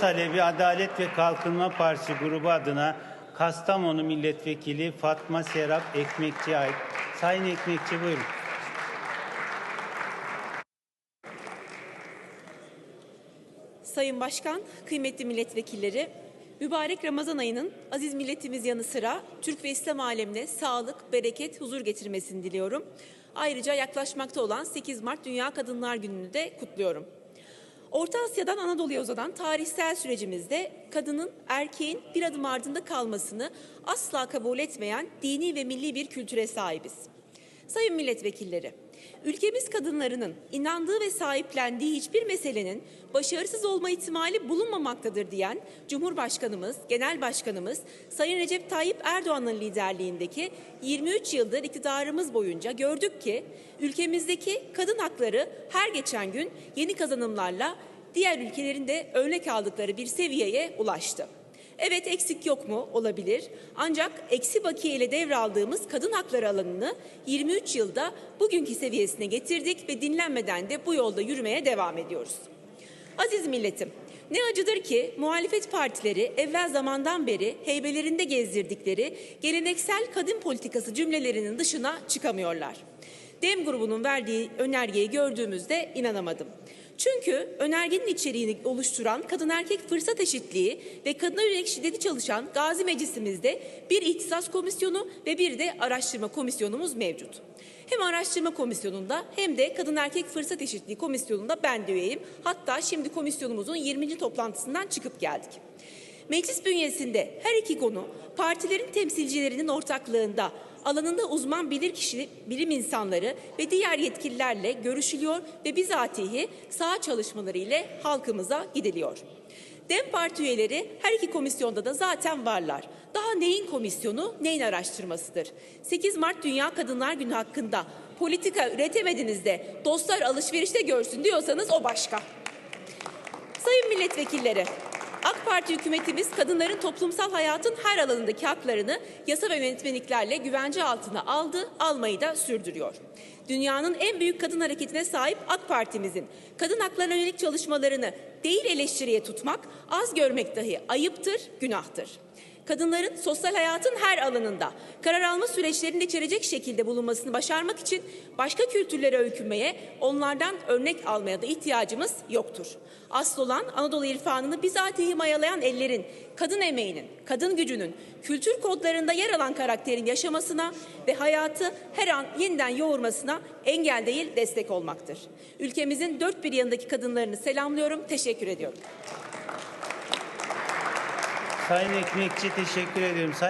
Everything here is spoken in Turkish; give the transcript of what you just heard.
talebi Adalet ve Kalkınma Partisi grubu adına Kastamonu Milletvekili Fatma Serap Ekmekçi'ye ait. Sayın Ekmekçi buyurun. Sayın Başkan, kıymetli milletvekilleri, mübarek Ramazan ayının aziz milletimiz yanı sıra Türk ve İslam alemine sağlık, bereket, huzur getirmesini diliyorum. Ayrıca yaklaşmakta olan 8 Mart Dünya Kadınlar Günü'nü de kutluyorum. Orta Asya'dan Anadolu'ya uzanan tarihsel sürecimizde kadının erkeğin bir adım ardında kalmasını asla kabul etmeyen dini ve milli bir kültüre sahibiz. Sayın milletvekilleri, ülkemiz kadınlarının inandığı ve sahiplendiği hiçbir meselenin başarısız olma ihtimali bulunmamaktadır diyen Cumhurbaşkanımız, Genel Başkanımız Sayın Recep Tayyip Erdoğan'ın liderliğindeki 23 yıldır iktidarımız boyunca gördük ki ülkemizdeki kadın hakları her geçen gün yeni kazanımlarla diğer ülkelerin de örnek aldıkları bir seviyeye ulaştı. Evet eksik yok mu? Olabilir. Ancak eksi bakiye ile devraldığımız kadın hakları alanını 23 yılda bugünkü seviyesine getirdik ve dinlenmeden de bu yolda yürümeye devam ediyoruz. Aziz milletim, ne acıdır ki muhalefet partileri evvel zamandan beri heybelerinde gezdirdikleri geleneksel kadın politikası cümlelerinin dışına çıkamıyorlar. Dem grubunun verdiği önergeyi gördüğümüzde inanamadım. Çünkü önergenin içeriğini oluşturan kadın erkek fırsat eşitliği ve kadına yönelik şiddeti çalışan Gazi Meclisimizde bir ihtisas komisyonu ve bir de araştırma komisyonumuz mevcut. Hem araştırma komisyonunda hem de kadın erkek fırsat eşitliği komisyonunda ben de üyeyim. Hatta şimdi komisyonumuzun 20. toplantısından çıkıp geldik. Meclis bünyesinde her iki konu partilerin temsilcilerinin ortaklığında alanında uzman bilirkişi, bilim insanları ve diğer yetkililerle görüşülüyor ve bizatihi saha çalışmaları ile halkımıza gidiliyor. DEM Parti üyeleri her iki komisyonda da zaten varlar. Daha neyin komisyonu, neyin araştırmasıdır? 8 Mart Dünya Kadınlar Günü hakkında politika üretemediniz de dostlar alışverişte görsün diyorsanız o başka. Sayın milletvekilleri, AK Parti hükümetimiz kadınların toplumsal hayatın her alanındaki haklarını yasa ve yönetmeliklerle güvence altına aldı, almayı da sürdürüyor. Dünyanın en büyük kadın hareketine sahip AK Parti'mizin kadın haklarına yönelik çalışmalarını değil eleştiriye tutmak, az görmek dahi ayıptır, günahtır kadınların sosyal hayatın her alanında karar alma süreçlerinde içerecek şekilde bulunmasını başarmak için başka kültürlere öykünmeye, onlardan örnek almaya da ihtiyacımız yoktur. Asıl olan Anadolu irfanını bizatihi mayalayan ellerin, kadın emeğinin, kadın gücünün, kültür kodlarında yer alan karakterin yaşamasına ve hayatı her an yeniden yoğurmasına engel değil destek olmaktır. Ülkemizin dört bir yanındaki kadınlarını selamlıyorum, teşekkür ediyorum. Sayın Ekmekçi teşekkür ediyorum. Sayın